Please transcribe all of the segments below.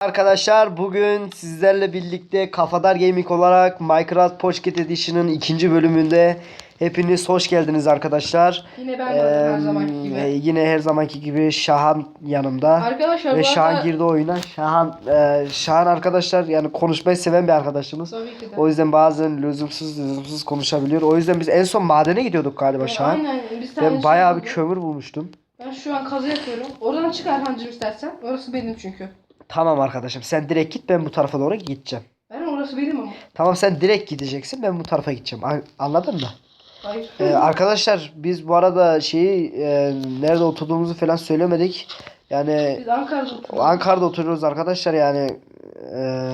Arkadaşlar bugün sizlerle birlikte Kafadar Gaming olarak Minecraft Pocket Edition'ın ikinci bölümünde hepiniz hoş geldiniz arkadaşlar. Yine ben varım her Ee, zamanki gibi. e, yine her zamanki gibi Şahan yanımda. Arkadaşlar Ve Şahan arada... girdi oyuna. Şahan e, Şahan arkadaşlar yani konuşmayı seven bir arkadaşımız. Tabii ki de. O yüzden bazen lüzumsuz lüzumsuz konuşabiliyor. O yüzden biz en son madene gidiyorduk galiba Ee, Şahan. Aynen. Biz Ben bayağı bir şey bulduk. kömür bulmuştum. Ben şu an kazı yapıyorum. Oradan çık Erhan'cım istersen. Orası benim çünkü. Tamam arkadaşım sen direkt git ben bu tarafa doğru gideceğim. Ben orası benim ama. Tamam sen direkt gideceksin ben bu tarafa gideceğim. An- Anladın mı? Hayır. Ee, arkadaşlar biz bu arada şeyi e, nerede oturduğumuzu falan söylemedik. Yani Biz Ankara'da oturuyoruz. Ankara'da oturuyoruz arkadaşlar yani e,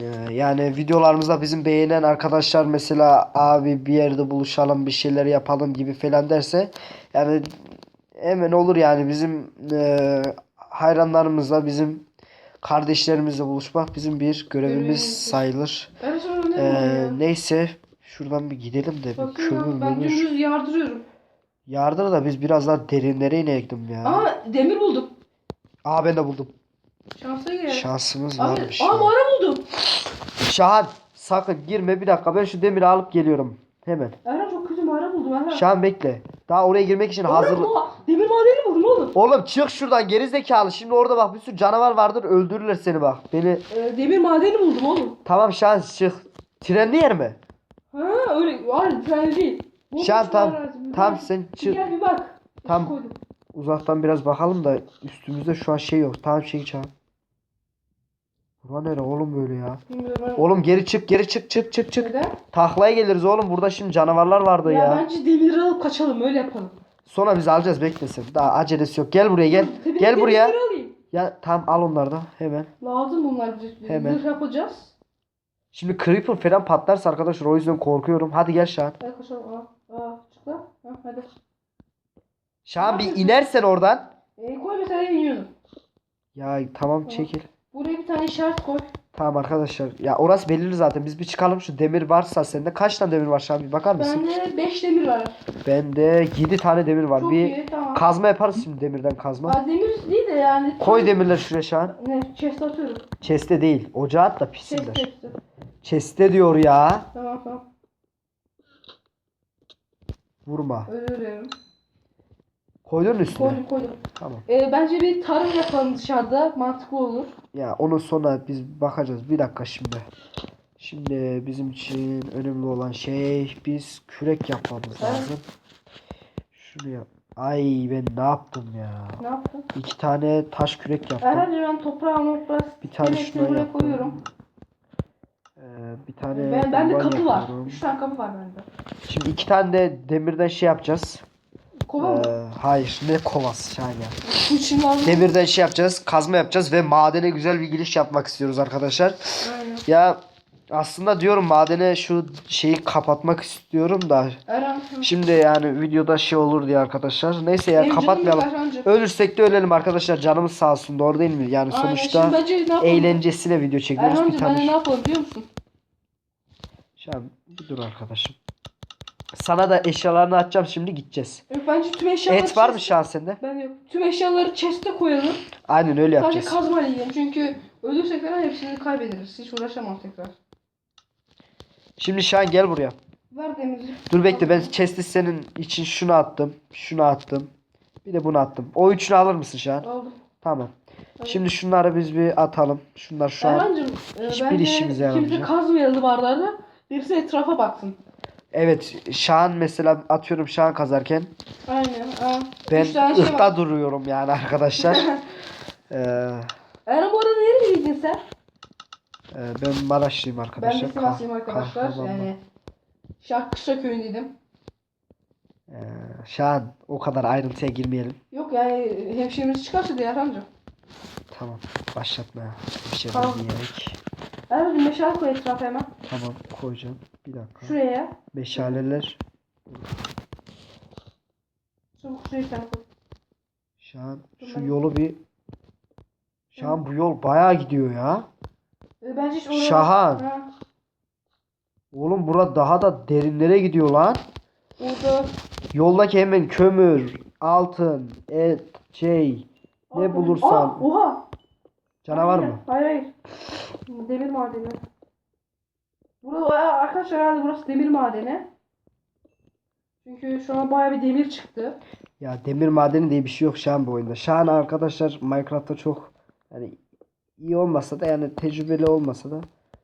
e, yani videolarımızda bizim beğenen arkadaşlar mesela abi bir yerde buluşalım bir şeyler yapalım gibi falan derse yani hemen olur yani bizim e, hayranlarımızla bizim kardeşlerimizle buluşmak bizim bir görevimiz sayılır. Ben sonra ne Ee, neyse şuradan bir gidelim de bir Bakın kömür ya, ben mömür. dümdüz yardırıyorum. Yardır da biz biraz daha derinlere inelim ya. Aa, Aa demir buldum. ben de buldum. Şansa gel. Şansımız Abi, varmış. aa mağara buldum. Şahan sakın girme bir dakika ben şu demiri alıp geliyorum. Hemen. Erhan çok kötü mağara buldum Erhan. Şahan bekle. Daha oraya girmek için hazır. Oğlum, çık şuradan gerizekalı. Şimdi orada bak bir sürü canavar vardır öldürürler seni bak. Beni Ee, demir madeni buldum oğlum. tamam Şahan çık. Trenli yer mi? Ha öyle var tren değil. Şahan tam. Bir tam bak. sen Bir çık. Gel bir bak. Tam- Koydum. Uzaktan biraz bakalım da üstümüzde şu an şey yok. Tamam şey Şahan. Bura nere oğlum böyle ya? Bilmiyorum. ben- Oğlum geri çık geri çık çık çık çık. Neden? Taklaya geliriz oğlum. Burada şimdi canavarlar vardı Ya, ya. bence demiri alıp kaçalım öyle yapalım. Sonra biz alacağız beklesin. Daha acelesi yok. Gel buraya gel. Gel buraya. Ya tam al onları da hemen. Lazım bunlar bize. Hemen. Zırh yapacağız. Şimdi creeper falan patlarsa arkadaşlar o yüzden korkuyorum. Hadi gel Şahan. Gel kaçalım. Aa, aa çık lan. Ha, hadi. Şahan bir inersen oradan. E, koy mesela iniyordum. Ya tamam çekil. Buraya bir tane işaret koy. Tamam arkadaşlar. Ya orası belirli zaten. Biz bir çıkalım şu demir varsa sende. Kaç tane demir var Şahan bir bakar mısın? Bende 5 demir var. Bende 7 tane demir var. Çok bir iyi tamam. kazma yaparız şimdi demirden kazma. Aa, demir değil de yani. Koy demirleri şuraya Şahan. Ne chest atıyorum. Chest'te değil. Ocağa at da pişsinler. chest. Chest'te diyor ya. Tamam tamam. Vurma. Dilerim. Koydun mu üstüne. Koydum koydum. Tamam. Ee, bence bir tarım yapalım dışarıda. Mantıklı olur. Ya onun sonra biz bakacağız. Bir dakika şimdi. Şimdi bizim için önemli olan şey biz kürek yapmamız Evet. lazım. Şunu yap. Ay ben ne yaptım ya? Ne yaptın? İki tane taş kürek yaptım. Herhalde ben toprağı toprağı Bir tane şuna buraya koyuyorum. Ee, bir tane Ben, bende duvar kapı var. yapıyorum. 3 tane kapı var bende. Şimdi iki tane de demirden şey yapacağız. Kova mı? Ee, hayır ne kovası şahane. Bu için lazım. Demirden şey yapacağız. Kazma yapacağız ve madene güzel bir giriş yapmak istiyoruz arkadaşlar. Aynen. Ya aslında diyorum madene şu şeyi kapatmak istiyorum da Eren. şimdi yani videoda şey olur diye arkadaşlar. Neyse ya Benim canım kapatmayalım. yok Erhan'cığım. Ölürsek de ölelim arkadaşlar. Canımız sağ olsun. Doğru değil mi? Yani Aynen. sonuçta Şimdi bence ne yapalım? eğlencesine video çekiyoruz bir Erhan'cığım ben ne yapalım biliyor musun? Şu an bir dur arkadaşım. Sana da eşyalarını atacağım şimdi gideceğiz. Yok, bence tüm eşyaları Et var mı chest- şu an sende? Ben yok. Tüm eşyaları chest'e koyalım. Aynen öyle Sadece yapacağız. kazmayla yiyelim. Çünkü ölürsek falan hepsini kaybederiz. Hiç uğraşamam tekrar. Şimdi Şahan gel buraya. Ver demiri. Dur bekle ben chest'i senin için şunu attım. Şunu attım. Bir de bunu attım. O üçünü alır mısın Şahan? Aldım. Tamam. Şimdi şunları biz bir atalım. Şunlar şu an. Erhan'cığım e, hiçbir bence işimize kimse yaramayacak. kazmayalım barlarda. Birisi etrafa baksın. Evet Şahan mesela atıyorum Şahan kazarken Aynen. Ha. ben Üç tane şey ıhta var. duruyorum yani arkadaşlar. ee, Erhan bu arada nereliydin sen? e, ben Maraşlıyım Ben arkadaşlar. de Sivaslıyım Kah- arkadaşlar. Kahramanmaraş. Yani Şarkışla köyündeydim. Ee, Şahan o kadar ayrıntıya girmeyelim. Yok yani hemşehrimiz çıkarsa diye Erhan'cığım. Tamam başlatma ya. Bir şey Tamam. diyerek. Erhan'cığım meşale koy etrafa hemen. Tamam koyacağım. Bir dakika. Şuraya. Meşaleler. Çabuk şuraya sen koy. Şahan Dur şu yolu bir Şahan bu yol bayağı gidiyor ya. E, bence hiç oraya... Şahan. Ha. Oğlum bura daha da derinlere gidiyor lan. Orada... Yoldaki hemen kömür, altın, et, şey ne Aa, bulursan. Aa, oha! Canavar Hayır, mı? Hayır hayır. Demir madeni. Burada arkadaşlar herhalde burası demir madeni. Çünkü şu an bayağı bir demir çıktı. Ya demir madeni diye bir şey yok şu an bu oyunda. Şu an arkadaşlar Minecraft'ta çok yani iyi olmasa da yani tecrübeli olmasa da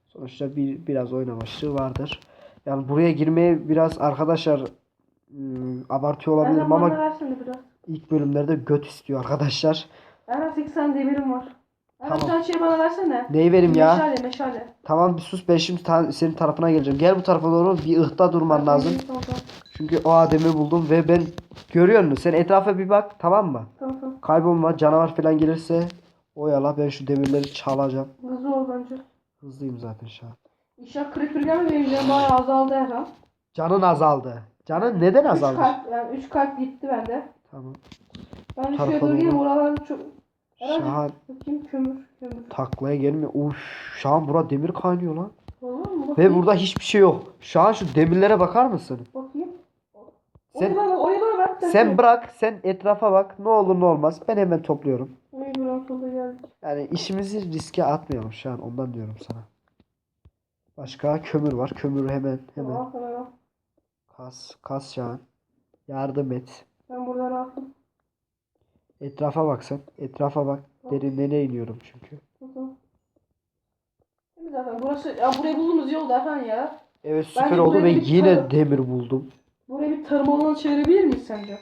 sonuçta bir biraz oynamamışlığı vardır. Yani buraya girmeye biraz arkadaşlar ım, abartıyor olabilirim ama ilk bölümlerde göt istiyor arkadaşlar. Erhan 8 tane demirim var. Tamam. sen şey bana versene. Neyi vereyim ya? Meşale meşale. Tamam bir sus ben şimdi ta- senin tarafına geleceğim. Gel bu tarafa doğru bir ıhta durman Tamam, lazım. Tamam tamam. Çünkü o ademi buldum ve ben görüyor musun? Sen etrafa bir bak tamam mı? tamam, tamam. Kaybolma canavar falan gelirse oyala ben şu demirleri çalacağım. Hızlı ol bence. Hızlıyım zaten şu an. İnşallah creeper gelmedi benim canım bayağı azaldı Erhan. Canın azaldı. Canın neden 3 azaldı? kalp yani 3 kalp gitti bende. Tamam. Ben Tarafa şuraya doğru doğru. geleyim çok... Şahan bakayım kömür kömür. taklaya gelmiyor. Uf, şu an bura demir kaynıyor lan. Olur mu? Ve burada hiçbir şey yok. Şu an şu demirlere bakar mısın? Bakayım. Sen- bana, oraya bana bırak. Sen bırak, sen etrafa bak. Ne olur ne olmaz. Ben hemen topluyorum. Ay buram solda geldik. Yani işimizi riske atmayalım şu an. Ondan diyorum sana. Başka kömür var. Kömürü hemen hemen Al sana al. kas kas şu an. Yardım et. Ben burada rahatım. Etrafa bak sen. Etrafa bak. Derinlerine iniyorum çünkü. Tamam. Şimdi zaten burası ya burayı bulduğumuz yol zaten ya. Evet süper Bence oldu ve buraya bir yine tarım- demir buldum. Burayı bir tarım alanı çevirebilir miyiz sence?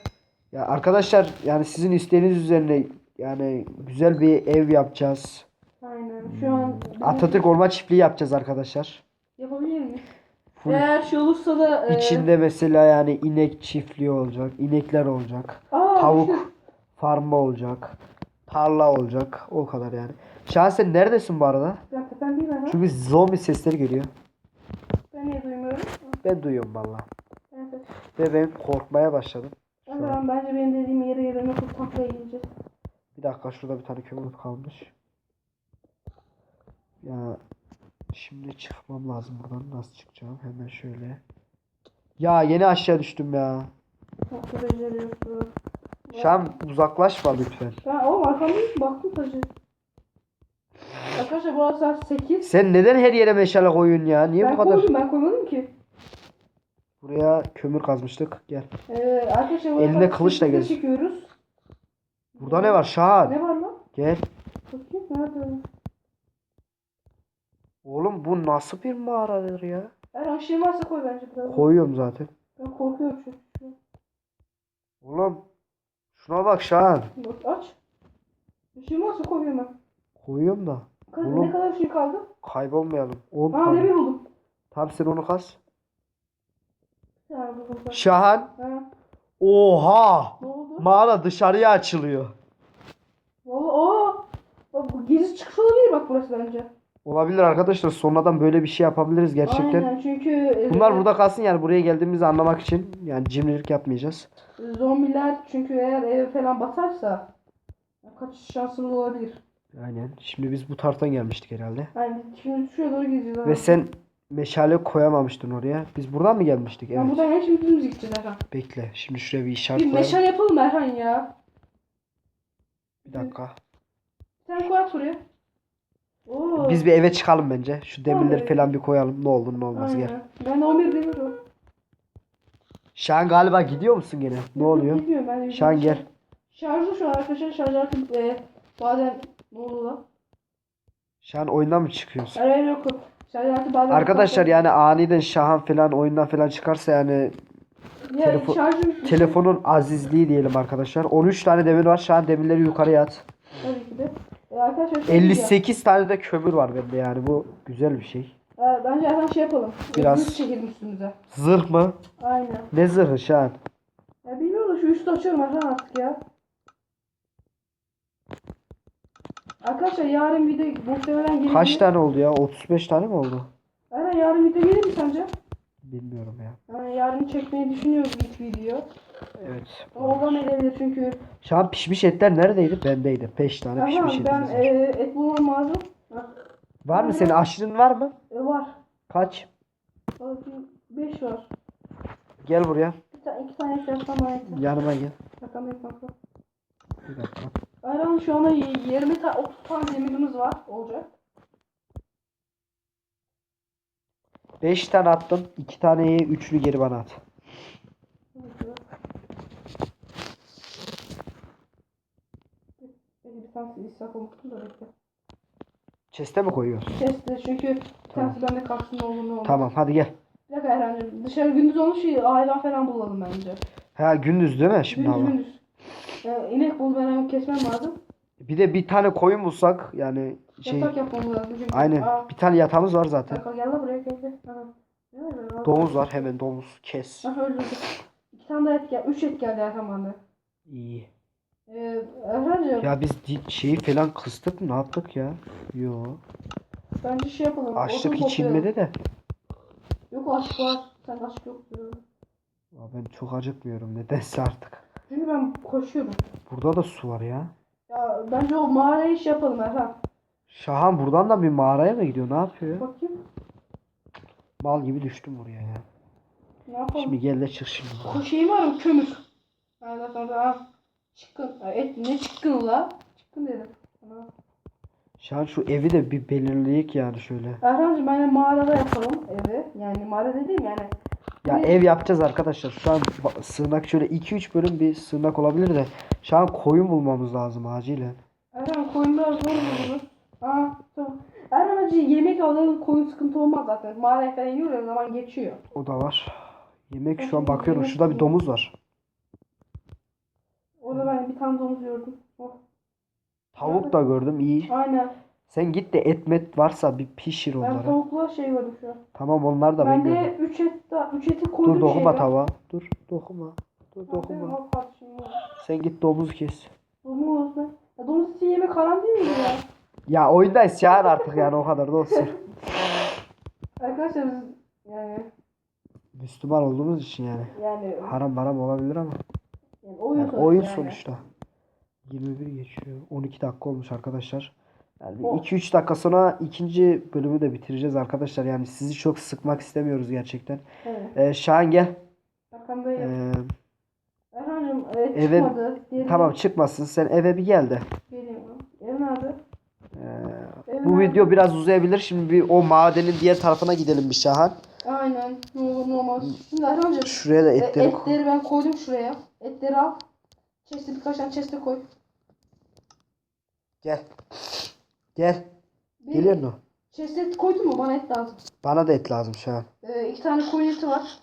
Ya arkadaşlar yani sizin isteğiniz üzerine yani güzel bir ev yapacağız. Aynen. Şu an Atatürk Orman Çiftliği yapacağız arkadaşlar. yapabilir miyiz? Full Eğer şey olursa da e, içinde mesela yani inek çiftliği olacak, inekler olacak, Aa, tavuk farmı olacak, tarla olacak. O kadar yani. Sen neredesin bu arada? Dakika ben değil ben. Çünkü zombi sesleri geliyor. Ben niye duymuyorum? Ben duyuyorum valla. Evet. Ve ben korkmaya başladım. An. Ben, bence benim dediğim yere yere nasıl taklaya gideceğiz. Bir dakika şurada bir tane kömür kalmış. Ya şimdi çıkmam lazım buradan. Nasıl çıkacağım? Hemen şöyle. Ya yeni aşağı düştüm ya. Nasıl beceriyorsun? Şam uzaklaşma lütfen. Ben oğlum arkamdayım baktım sadece. Arkadaşlar burası saat 8. Sen neden her yere meşale koyuyorsun ya? Niye Ben bu kadar? koydum ben koymadım ki. Buraya kömür kazmıştık. Gel. Ee, arkadaşlar burası Elinde saat kılıçla 8'de gez. çekiyoruz. Burada ne var? Şahan. Ne var lan? Gel. Bakayım nerede? Oğlum bu nasıl bir mağaradır ya? Eğer aşağı varsa koy bence biraz. Koyuyorum zaten. Ben korkuyorum çünkü. Oğlum şuna bak Şahan. Bak aç. Aşağı varsa koyuyorum ben. Koyuyorum da. Kaç, Oğlum. ne kadar şey kaldı? Kaybolmayalım. 10 Ha tane. demir buldum. Tam sen onu kaz. Ya buldum ben. Şahan. Ha. Oha! Ne oldu? Mağara dışarıya açılıyor. Valla aa. Bak bu gizli çıkış olabilir bak burası bence. Olabilir arkadaşlar. Sonradan böyle bir şey yapabiliriz gerçekten. Aynen çünkü e, Bunlar burada kalsın yani buraya geldiğimizi anlamak için. Yani cimrilik yapmayacağız. Zombiler çünkü eğer eve falan batarsa kaç şansımız olabilir. Aynen. Şimdi biz bu taraftan gelmiştik herhalde. Yani şimdi şuraya doğru gideceğiz. abi. Ve sen meşale koyamamıştın oraya. Biz buradan mı gelmiştik? Evet. buradan hem şimdi dümdüz gideceğiz Erhan. Bekle. Şimdi şuraya bir işaret Bir koyalım. meşale yapalım Erhan ya. Bir dakika. Sen koy at oraya. Oo. Biz bir eve çıkalım bence. Şu demirleri Tamam. falan bir koyalım. Ne olur ne olmaz gel. Aynen. Ben de 11 demir o. Şahan galiba gidiyor musun gene? Ne oluyor? Bilmiyorum ben de. Şahan gel. Şarjlı şu an arkadaşlar şarj artık e, bazen ne oldu lan? Şahan oyundan mı çıkıyorsun? Hayır yok yok. Şarj artık bazen Arkadaşlar yani aniden Şahan falan oyundan falan çıkarsa yani ya, telefon- şarjım telefonun azizliği diyelim arkadaşlar. 13 tane demir var. Şahan demirleri yukarıya at. Tabii ki de. E, arkadaşlar şey diyeceğim. 58 tane de kömür var bende yani bu güzel bir şey. E, bence Erhan şey yapalım. Biraz. Zırh çekelim üstümüze. Zırh mı? Aynen. Ne zırhı Şahan? Ya bilmiyorum da şu üstü açıyorum Erhan artık ya. Arkadaşlar yarın video muhtemelen gelir. Kaç tane oldu ya? 35 tane mi oldu? Erhan yarın video gelir mi sence? Bilmiyorum ya. Yani yarın çekmeyi düşünüyoruz ilk video. Evet. Ama olamayabilir çünkü. Şahan pişmiş etler neredeydi? Bendeydi. 5 tane Erhan pişmiş ben etimiz e, var. et bulmam lazım. Ha, Var mı senin aşırın var mı? e, var. Kaç? Bakayım 5 var. Gel buraya. Bir tane, iki tane et yapsam yeter. Yanıma gel. Şaka mı kanka? Bir dakika. Erhan şu anda 20 tane 30 tane demirimiz var. Olacak. 5 tane attım. 2 taneyi üçlü geri bana at. Benim bir tanesi israf olmuştu da bekle. Chest'e mi koyuyorsun? Chest'te çünkü bir tanesi bende kalsın ne olur. Tamam hadi gel. Bir dakika Erhan'cığım dışarı gündüz olmuş şey hayvan falan bulalım bence. Ha gündüz değil mi şimdi gündüz hava? gündüz. Ee, inek bul ben hemen kesmem lazım. Bir de bir tane koyun bulsak yani şey Yatak yapmamız lazım. Çünkü, aynen Aa, bir tane yatağımız var zaten. Kanka gel lan buraya gel. Aha. Domuz var hemen domuz kes. Aha öldürdük. İki tane daha et gel. Üç et geldi Erhan bende. İyi. Ee, Erhan'cığım Ya biz di- şeyi falan kıstık mı ne yaptık ya? Yo. bence şey yapalım. Açlık odun hiç toplayalım. inmedi de. Yok aşk var. Sen aşk yok diyorum. Ya ben çok acıkmıyorum nedense artık. Çünkü ben koşuyorum. Burada da su var ya. Ya bence o mağarayı iş yapalım Erhan. Şahan buradan da bir mağaraya mı gidiyor? Ne yapıyor? Bakayım. Mal gibi düştüm oraya ya. Ne yapalım? Şimdi gel de çık şimdi. Bu şey var mı? Kömür. Ha zaten ha. Çıkın. Et ne çıkın ula? Çıkın dedim. Ha. Şahan şu evi de bir belirleyek yani şöyle. Erhan'cığım bence mağarada yapalım evi. Yani mağara dediğim yani. Ya ev yapacağız arkadaşlar. Şu an sığınak şöyle 2-3 bölüm bir sığınak olabilir de. Şu an koyun bulmamız lazım acilen. Erhan koyun biraz zor bulunur. Ha tamam. Erhan acı yemek alalım koyun sıkıntı olmaz zaten. Mağaraya falan yiyor zaman geçiyor. O da var. Yemek şu an bakıyorum. Şurada bir domuz var. Ben bir tane domuz gördüm. Oh. Tavuk da gördüm iyi. Aynen. Sen git de et met varsa bir pişir Ben onları. tavukla şey gördüm şu an. Tamam onlar da ben Ben de 3 et daha 3 eti koydum Dur dokunma şeye. tava. Dur dokunma. Dur al. Sen git domuz kes. Domuz ne? Ya domuz eti yemek haram değil mi ya? Ya oyundayız Şahan artık yani o kadar da olsun. Arkadaşlar biz yani Müslüman olduğumuz için yani. yani, Haram maram olabilir ama. Yani oyun Yani sonuçta. oyun yani. sonuçta. 21 geçiyor. 12 dakika olmuş arkadaşlar. Yani O- 2-3 dakika sonra ikinci bölümü de bitireceğiz arkadaşlar. Yani sizi çok sıkmak istemiyoruz gerçekten. Evet. Ee, Şahan gel. Arkandayım. Ee, Erhan'cığım e, eve- çıkmadı. Diğeri tamam çıkmasın. Sen eve bir gel de. Geleyim. Ev nerede? Ee, Ev bu nerede? video biraz uzayabilir. Şimdi bir o madenin diğer tarafına gidelim bir Şahan. Aynen. Ne olur ne olmaz. Şimdi Erhan'cığım Şuraya da e, etleri koy. etleri ben koydum şuraya. Etleri al. Chest'e birkaç tane chest'e koy. Gel. Gel. Bir Geliyor mu? Chest'e koydun mu? Bana et lazım. Bana da et lazım Şahan. Ee, iki tane koyun eti var.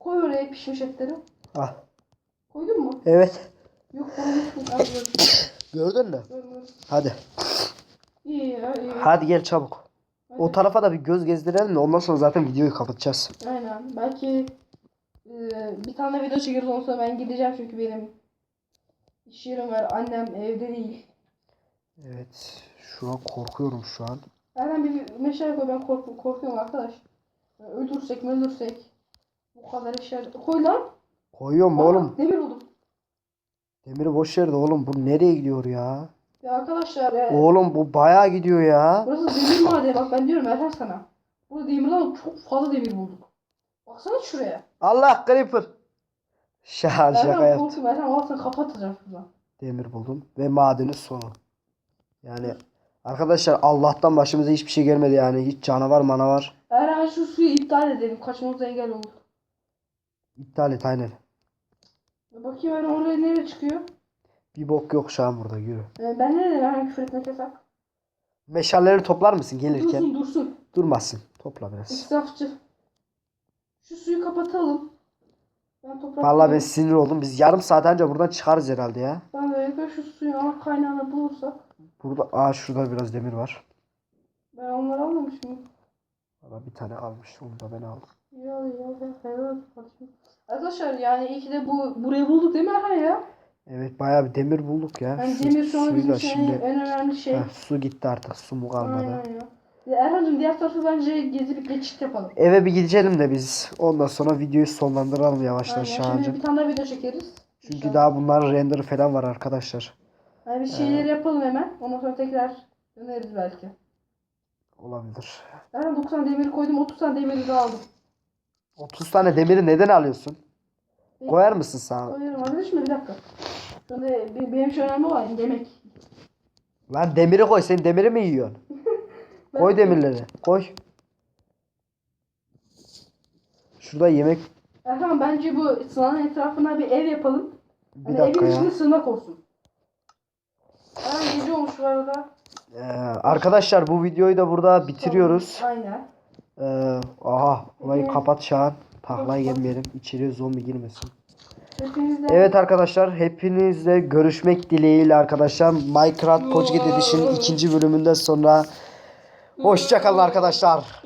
Koy oraya pişmiş etleri. Al. Koydun mu? Evet. Yok gördüm. Gördün mü? Gördüm. Hadi. İyi iyi. Hadi gel çabuk. O Hadi. tarafa da bir göz gezdirelim de ondan sonra zaten videoyu kapatacağız. Aynen. Belki e, bir tane video çekeriz ondan sonra ben gideceğim çünkü benim iş yerim var. Annem evde değil. Evet. Şu an korkuyorum şu an. Erden bir meşale koy ben kork korkuyorum arkadaş. Öldürsek mi öldürsek. Bu kadar eşya. Koy lan. Koyuyorum Aa, oğlum? Demir buldum. Demiri boş ver de oğlum bu nereye gidiyor ya? Ya arkadaşlar e, Oğlum bu bayağı gidiyor ya. burası demir madeni bak ben diyorum Erhan sana. Burada demirden çok fazla demir bulduk. Baksana şuraya. Allah creeper. Şaka şaka yaptım. korktum Erhan valla seni kapatacağım şuradan. Demir buldum ve madenin sonu. Yani arkadaşlar Allah'tan başımıza hiçbir şey gelmedi yani. Hiç canavar manavar. Erhan şu suyu iptal edelim. Kaçmamıza engel olur. İptal et aynen. Bakayım Erhan oraya nereye çıkıyor? Bir bok yok şu an burada yürü. Ee, ben ne dedim Erhan küfür etmek yasak. Meşalleri toplar mısın gelirken? Dursun dursun. Durmasın. Topla biraz. İsrafçı. Şu suyu kapatalım. Ben toprak Vallahi ben sinir oldum. Biz yarım saat önce buradan çıkarız herhalde ya. Ben de şu suyun ana kaynağını bulursak. Burada aa şurada biraz demir var. Ben onları almamışım. Valla bir tane almış. Onu da ben aldım. Ya ya ya. Arkadaşlar yani iyi ki de bu burayı bulduk değil mi Erhan ya? Evet bayağı bir demir bulduk ya. Yani demir suyu bizim için şimdi en önemli şey. Heh, su gitti artık. Su mu kalmadı. Aynen ya. Erhan'cığım diğer tarafı bence gezip geçit yapalım. Eve bir gidelim de biz. Ondan sonra videoyu sonlandıralım yavaştan Aynen. Şimdi Şahan'cığım. bir tane daha video çekeriz. Çünkü İnşallah. daha bunların renderı falan var arkadaşlar. Yani bir şeyleri yapalım hemen. Ondan sonra tekrar döneriz belki. Olabilir. Erhan 90 demir koydum 30 tane demiri daha aldım. 30 tane demiri neden alıyorsun? Koyar mısın sana? Koyarım arkadaşım da bir dakika. Şu be- benim için önemli olan yemek. Lan demiri koy. Sen demiri mi yiyorsun? Koy demirleri. Koy. Şurada yemek. Erhan bence bu sınavın etrafına bir ev yapalım. Bir Hani dakika evin içinde sığınak olsun. Erhan gece olmuş bu arada. Ee, arkadaşlar bu videoyu da burada bitiriyoruz. Aynen. Ee, aha olayı Evet. kapat Şahan. Taklaya gelmeyelim. İçeriye zombi girmesin. Hepinizle Evet arkadaşlar hepinizle görüşmek dileğiyle arkadaşlar. Minecraft Pocket Edition ikinci bölümünden sonra hoşçakalın arkadaşlar.